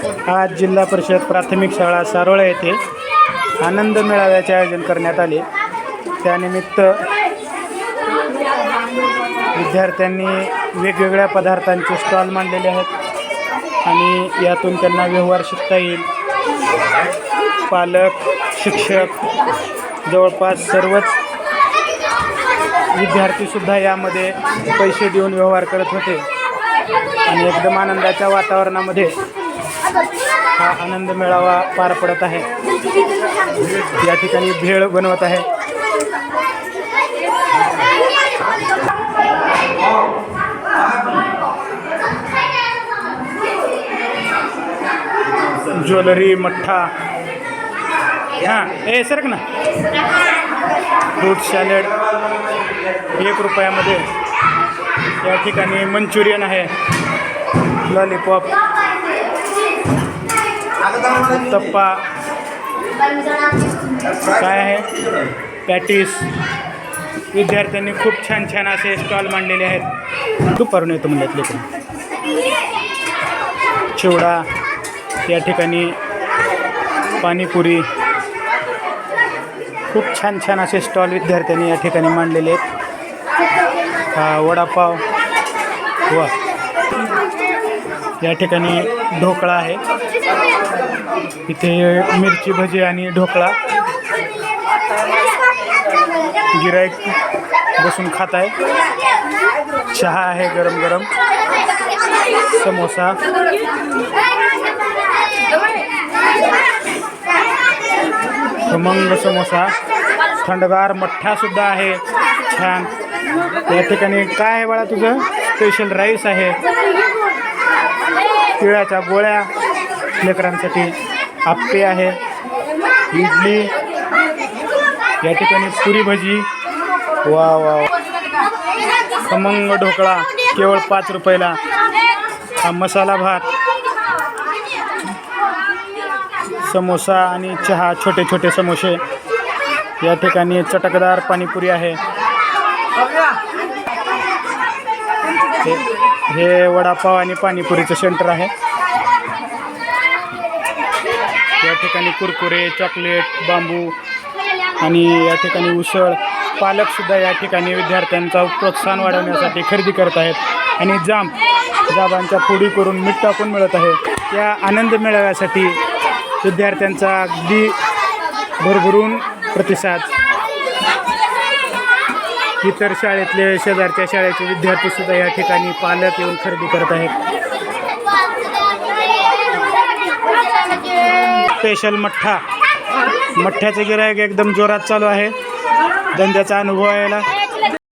आज जिल्हा परिषद प्राथमिक शाळा सारोळा येथे आनंद मेळाव्याचे आयोजन करण्यात आले. त्यानिमित्त विद्यार्थ्यांनी वेगवेगळ्या पदार्थांचे स्टॉल मांडलेले आहेत आणि यातून त्यांना व्यवहार शिकता येईल. पालक शिक्षक जवळपास सर्वच विद्यार्थीसुद्धा यामध्ये पैसे देऊन व्यवहार करत होते. आणि एकदम आनंदाच्या वातावरणामध्ये हा आनंद मेळावा पार पडत आहे. या ठिकाणी भेळ बनवत आहे. ज्वेलरी मठ्ठा. हां ए सरक ना. फ्रूट सॅलड एक रुपयामध्ये. या ठिकाणी मंचुरियन आहे. लॉलीपॉप. उत्तप्पा काय आहे? पॅटीस. विद्यार्थ्यांनी खूप छान छान असे स्टॉल मांडलेले आहेत. दुपारून येतो म्हणलं लेकरं चिवडा या ठिकाणी पाणीपुरी. खूप छान छान असे स्टॉल विद्यार्थ्यांनी या ठिकाणी मांडलेले आहेत. वडापाव. वा. या ठिकाणी ढोकळा आहे. इथे मिरची भजी आणि ढोकळा. गिराईक बसून खात आहे चहा आहे गरम गरम. समोसा. खमंग समोसा. थंडगार मठ्ठासुद्धा आहे. छान. या ठिकाणी काय आहे बाळा तुझं? स्पेशल राईस आहे. तिळाच्या गोळ्या लेकरांसाठी आप्पे आहे इडली या ठिकाणी पुरी भजी वा वा वा. खमंग ढोकळा केवळ पाच रुपयाला. हा मसाला भात समोसा आणि चहा छोटे छोटे समोसे. या ठिकाणी चटकदार पाणीपुरी आहे. हे वडापाव आणि पाणीपुरीचं सेंटर आहे. या ठिकाणी कुरकुरे चॉकलेट बांबू आणि या ठिकाणी उसळ पालकसुद्धा या ठिकाणी विद्यार्थ्यांचा प्रोत्साहन वाढवण्यासाठी खरेदी करत आहेत. आणि जाम जाबांच्या फोडी करून मीठ टाकून मिळत आहे. या आनंद मेळाव्यासाठी विद्यार्थ्यांचा अगदी भरभरून प्रतिसाद. इतर शाळेतले शेजारच्या शाळेचे विद्यार्थीसुद्धा या ठिकाणी पालक येऊन खरेदी करत आहेत. स्पेशल मठ्ठा. मठ्ठ्याचं गिरायक एकदम जोरात चालू आहे. धंद्याचा अनुभव यायला.